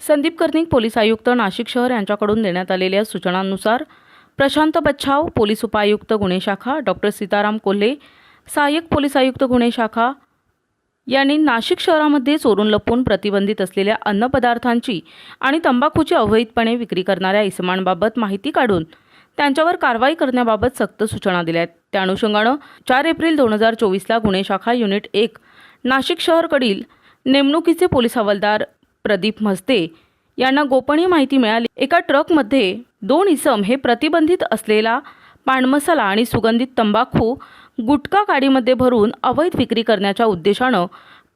Sandeep Karnik police आयुक्त नाशिक शहर यांच्याकडून देण्यात आलेल्या सूचनांनुसार प्रशांत बच्छाव पोलीस उपायुक्त गुन्हे शाखा डॉक्टर सीताराम कोल्हे सहाय्यक पोलीस आयुक्त गुन्हे शाखा यांनी नाशिक शहरामध्ये चोरून लपून प्रतिबंधित असलेल्या अन्नपदार्थांची आणि तंबाखूची अवैधपणे विक्री करणाऱ्या इसमांबाबत माहिती काढून त्यांच्यावर कारवाई करण्याबाबत सक्त सूचना दिल्या आहेत. त्या अनुषंगानं चार एप्रिल दोन हजार चोवीसला गुन्हे शाखा युनिट एक नाशिक शहरकडील नेमणुकीचे पोलीस हवालदार प्रदीप म्हस्ते यांना गोपनीय माहिती मिळाली. एका ट्रकमध्ये दोन इसम हे प्रतिबंधित असलेला पानमसाला आणि सुगंधित तंबाखू गुटखा गाडीमध्ये भरून अवैध विक्री करण्याच्या उद्देशानं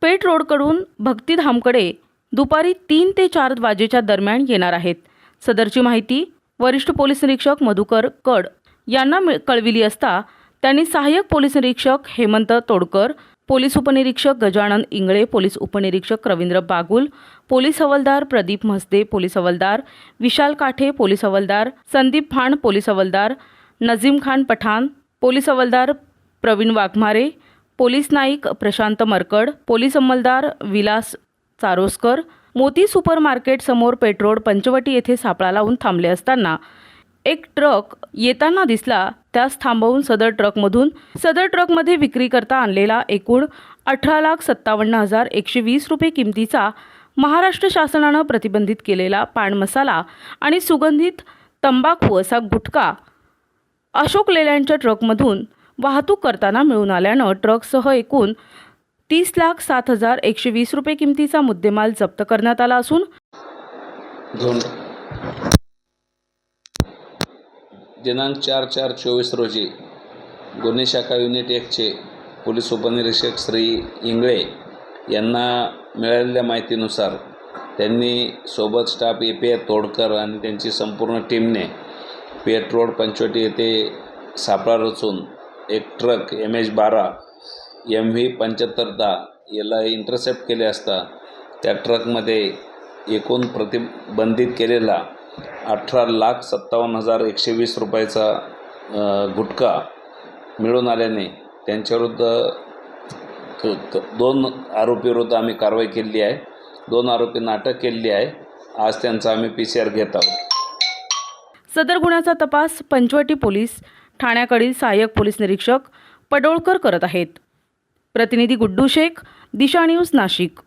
पेट रोडकडून भक्तीधामकडे दुपारी तीन ते चार वाजेच्या दरम्यान येणार आहेत. सदरची माहिती वरिष्ठ पोलीस निरीक्षक मधुकर कड यांना कळविली असता त्यांनी सहाय्यक पोलीस निरीक्षक हेमंत तोडकर पोलीस उपनिरीक्षक गजानन इंगळे पोलीस उपनिरीक्षक रवींद्र बागुल पोलीस हवालदार प्रदीप म्हसदे पोलीस हवालदार विशाल काठे पोलीस हवालदार संदीप फाण पोलीस हवालदार नजीम खान पठाण पोलीस हवालदार प्रवीण वाघमारे पोलीस नाईक प्रशांत मरकड पोलीस अंमलदार विलास चारोस्कर मोती सुपर मार्केट समोर पेट्रोल पंचवटी येथे सापळा लावून थांबले असताना एक ट्रक येताना दिसला त्यास थांबवून सदर ट्रकमधून सदर ट्रकमध्ये विक्री करता आणलेला एकूण अठरा लाख सत्तावन्न हजार एकशे वीस रुपये किमतीचा महाराष्ट्र शासनानं प्रतिबंधित केलेला पान मसाला आणि सुगंधित तंबाखू असा गुटखा अशोक लेलँडच्या ट्रकमधून वाहतूक करताना मिळून आल्यानं ट्रकसह एकूण तीस लाख सात हजार एकशे वीस रुपये किमतीचा मुद्देमाल जप्त करण्यात आला असून दिनांक चार चार चोवीस रोजी गुन्हे शाखा युनिट एकचे पोलीस उपनिरीक्षक श्री इंगळे यांना मिळालेल्या माहितीनुसार त्यांनी सोबत staff A P R Todkar आणि त्यांची संपूर्ण टीमने पेट रोड पंचवटी येथे सापळा रचून एक ट्रक एम एच बारा एम व्ही पंच्याहत्तर दहा याला इंटरसेप्ट केले असता त्या ट्रकमध्ये एकूण प्रतिबंधित केलेला अठरा लाख सत्तावन्न हजार एकशे वीस रुपयाचा गुटखा मिळून आल्याने त्यांच्याविरुद्ध क- दोन आरोपीविरुद्ध आम्ही कारवाई केलेली आहे. दोन आरोपींना अटक केलेली आहे. आज त्यांचा आम्ही पी सी आर घेत आहोत. सदर गुन्ह्याचा तपास पंचवटी पोलीस ठाण्याकडील सहाय्यक पोलीस निरीक्षक पडोळकर करत आहेत. प्रतिनिधी गुड्डू शेख दिशा न्यूज नाशिक.